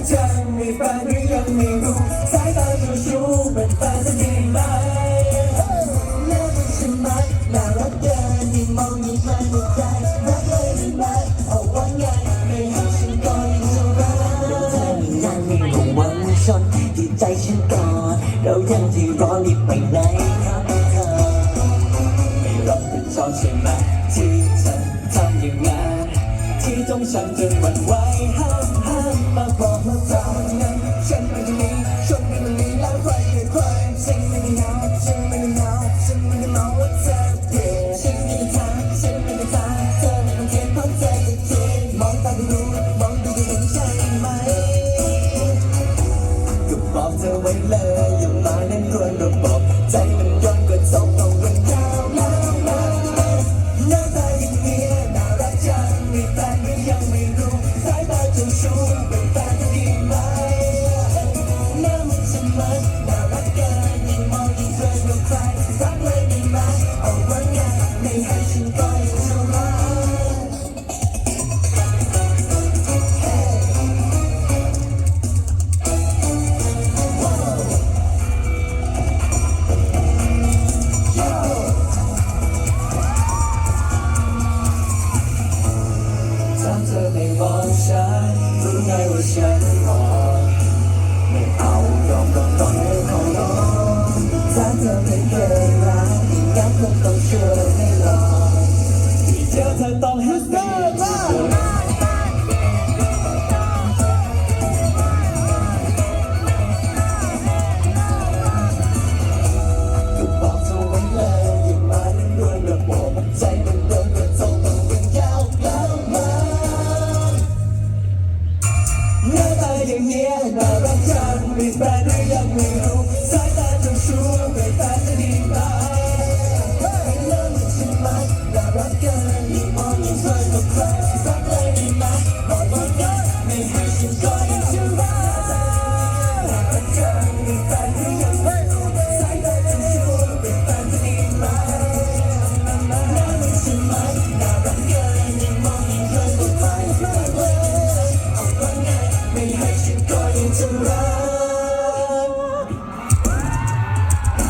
กจังมีแฟนหรือยังไม่รู้สายตาเจ้าชู้เป็นแฟนจะดีไหมน่ารักใช่ไหมน่ารักเกินยิ่งมองยิ่งมันหัวใจรักเลยดีไหมเอาว่าไงไม่ให้ฉันก็ยิ่งจะรักนั่งคงวันชนที่ใจฉันก่อนเรายังที่รอรีบไปไหนครับเธอไม่รับผิดชอบใช่ไหมที่เธอทำอย่างนั้นที่ต้องฉันจนหวั่นไหวห้ามห้า มาบอกว่าเธอมันนั้นฉันไม่ได้มีชนกันมันลีแล้วใครเป็นใครฉันไม่ได้เหงาฉันไม่ได้เหงาฉันไม่ได้เมาว่าเธอเปลี่ยนฉันไม่ได้ทางฉันไม่ได้ทางเธอไม่ต้องเทียนเพราะเธอจะคิดมองตาก็รู้มองดูก็เห็นใช่ไหมก็บอกเธอไว้เลยอย่ามาเล่นรวนระบบใจมันย่อนก็ตกต้องเรื่องยาวแล้วมาหน้าตาอย่างนี้ยน่ารักจังมีแฟนหรือยังไม่รู้ ได้ไหมเอาว่าไงไม่ให้ฉันก็ยังจะรักถ้าเธอไม่มองฉันรู้ไงว่าฉันมอ มีแฟนหรือยังไม่รู้สายตาจะชัวร์ไม่ตาจะดีตาไม่เลิกฉันไหมน่ารักเกินยิ่งมองยิ่งสวยกว่าใรักเลยได้ไหมบอกว่าได้ไม่ให้ฉันก็ยังจะรักแฟนหรือยังไม่รู้สายตาจะชัวร์ไม่ตาจะดีตาไม่เลิกฉันไหมน่ารักเกินยิ่งมองยิ่งสวยกว่าใรักเลย Tonight.